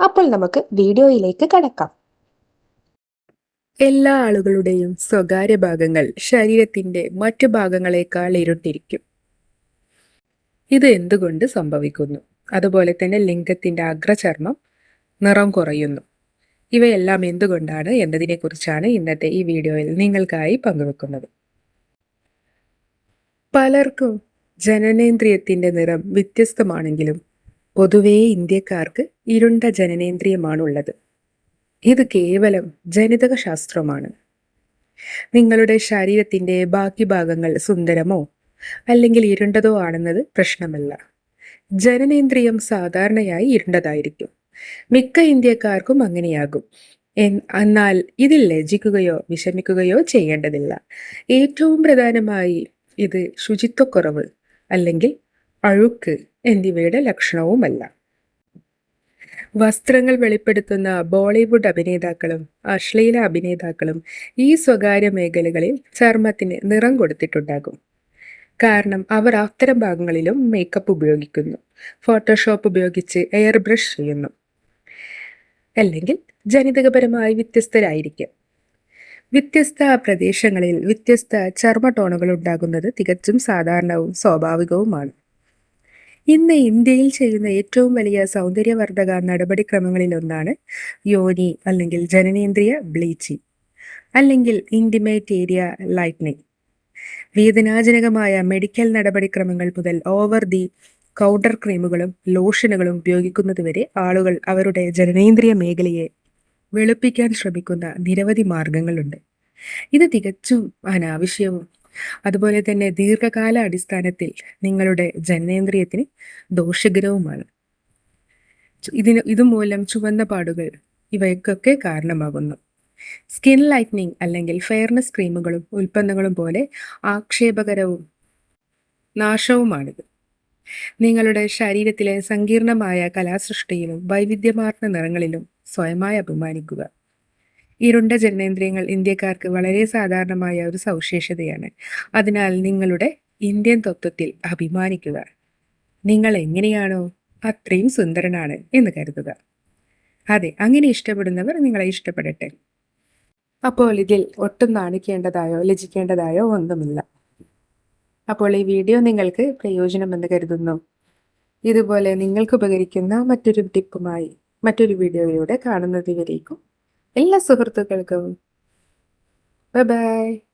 അപ്പോൾ നമുക്ക് വീഡിയോയിലേക്ക് കടക്കാം. എല്ലാ ആളുകളുടെയും സ്വകാര്യ ഭാഗങ്ങൾ ശരീരത്തിന്റെ മറ്റു ഭാഗങ്ങളെക്കാൾ ഇരുട്ടിരിക്കും. ഇത് എന്തുകൊണ്ട് സംഭവിക്കുന്നു? അതുപോലെ തന്നെ ലിംഗത്തിന്റെ അഗ്രചർമ്മം നിറം കുറയുന്നു. ഇവയെല്ലാം എന്തുകൊണ്ടാണ് എന്നതിനെക്കുറിച്ചാണ് ഇന്നത്തെ ഈ വീഡിയോയിൽ നിങ്ങൾക്കായി പങ്കുവെക്കുന്നത്. പലർക്കും ജനനേന്ദ്രിയത്തിന്റെ നിറം വ്യത്യസ്തമാണെങ്കിലും പൊതുവേ ഇന്ത്യക്കാർക്ക് ഇരുണ്ട ജനനേന്ദ്രിയമാണുള്ളത്. ഇത് കേവലം ജനിതക ശാസ്ത്രമാണ് നിങ്ങളുടെ ശരീരത്തിന്റെ ബാക്കി ഭാഗങ്ങൾ സുന്ദരമോ അല്ലെങ്കിൽ ഇരുണ്ടതോ ആണെന്നത് പ്രശ്നമല്ല. ജനനേന്ദ്രിയം സാധാരണയായി ഇരുണ്ടതായിരിക്കും. മിക്ക ഇന്ത്യക്കാർക്കും അങ്ങനെയാകും. എന്നാൽ ഇതിൽ ലജിക്കുകയോ വിഷമിക്കുകയോ ചെയ്യേണ്ടതില്ല. ഏറ്റവും പ്രധാനമായി ഇത് ശുചിത്വക്കുറവ് അല്ലെങ്കിൽ അഴുക്ക് എന്നിവയുടെ ലക്ഷണവുമല്ല. വസ്ത്രങ്ങൾ വെളിപ്പെടുത്തുന്ന ബോളിവുഡ് അഭിനേതാക്കളും അശ്ലീല അഭിനേതാക്കളും ഈ സ്വകാര്യ മേഖലകളിൽ ചർമ്മത്തിന് നിറം കൊടുത്തിട്ടുണ്ടാകും. കാരണം അവർ അത്തരം ഭാഗങ്ങളിലും മേക്കപ്പ് ഉപയോഗിക്കുന്നു. ഫോട്ടോഷോപ്പ് ഉപയോഗിച്ച് എയർ ബ്രഷ് ചെയ്യുന്നു. അല്ലെങ്കിൽ ജനിതകപരമായി വ്യത്യസ്തരായിരിക്കും. വ്യത്യസ്ത പ്രദേശങ്ങളിൽ വ്യത്യസ്ത ചർമ്മ ടോണുകൾ ഉണ്ടാകുന്നത് തികച്ചും സാധാരണവും സ്വാഭാവികവുമാണ്. ഇന്ന് ഇന്ത്യയിൽ ചെയ്യുന്ന ഏറ്റവും വലിയ സൗന്ദര്യവർദ്ധക നടപടിക്രമങ്ങളിലൊന്നാണ് യോനി അല്ലെങ്കിൽ ജനനേന്ദ്രിയ ബ്ലീച്ചിങ് അല്ലെങ്കിൽ ഇന്റിമേറ്റ് ഏരിയ ലൈറ്റ്നിങ് വേദനാജനകമായ മെഡിക്കൽ നടപടിക്രമങ്ങൾ മുതൽ ഓവർ ദി കൗണ്ടർ ക്രീമുകളും ലോഷനുകളും ഉപയോഗിക്കുന്നതുവരെ ആളുകൾ അവരുടെ ജനനേന്ദ്രിയ മേഖലയെ വെളുപ്പിക്കാൻ ശ്രമിക്കുന്ന നിരവധി മാർഗങ്ങളുണ്ട്. ഇത് തികച്ചും അനാവശ്യവും അതുപോലെ തന്നെ ദീർഘകാല അടിസ്ഥാനത്തിൽ നിങ്ങളുടെ ജനനേന്ദ്രിയത്തിന് ദോഷകരവുമാണ് ഇതിന് ഇതുമൂലം ചുവന്ന പാടുകൾ ഇവയ്ക്കൊക്കെ കാരണമാകുന്നു. സ്കിൻ ലൈറ്റ്നിങ് അല്ലെങ്കിൽ ഫെയർനെസ് ക്രീമുകളും ഉൽപ്പന്നങ്ങളും പോലെ ആക്ഷേപകരവും നാശവുമാണിത്. നിങ്ങളുടെ ശരീരത്തിലെ സങ്കീർണമായ കലാസൃഷ്ടിയിലും വൈവിധ്യമാർന്ന നിറങ്ങളിലും സ്വയമായി അഭിമാനിക്കുക. ഇരുണ്ട ജനനേന്ദ്രിയങ്ങൾ ഇന്ത്യക്കാർക്ക് വളരെ സാധാരണമായ ഒരു സവിശേഷതയാണ്. അതിനാൽ നിങ്ങളുടെ ഇന്ത്യൻ തത്വത്തിൽ അഭിമാനിക്കുക. നിങ്ങൾ എങ്ങനെയാണോ അത്രയും സുന്ദരനാണ് എന്ന് കരുതുക. അതെ അങ്ങനെ ഇഷ്ടപ്പെടുന്നവർ നിങ്ങളെ ഇഷ്ടപ്പെടട്ടെ. അപ്പോൾ ഇതിൽ ഒട്ടും നാണിക്കേണ്ടതായോ ലജിക്കേണ്ടതായോ ഒന്നുമില്ല. അപ്പോൾ ഈ വീഡിയോ നിങ്ങൾക്ക് പ്രയോജനമെന്ന് കരുതുന്നു. ഇതുപോലെ നിങ്ങൾക്ക് ഉപകരിക്കുന്ന മറ്റൊരു ടിപ്പുമായി മറ്റൊരു വീഡിയോയിലൂടെ കാണുന്നത് വരേക്കും എല്ലാ സുഹൃത്തുക്കൾക്കും. Bye bye.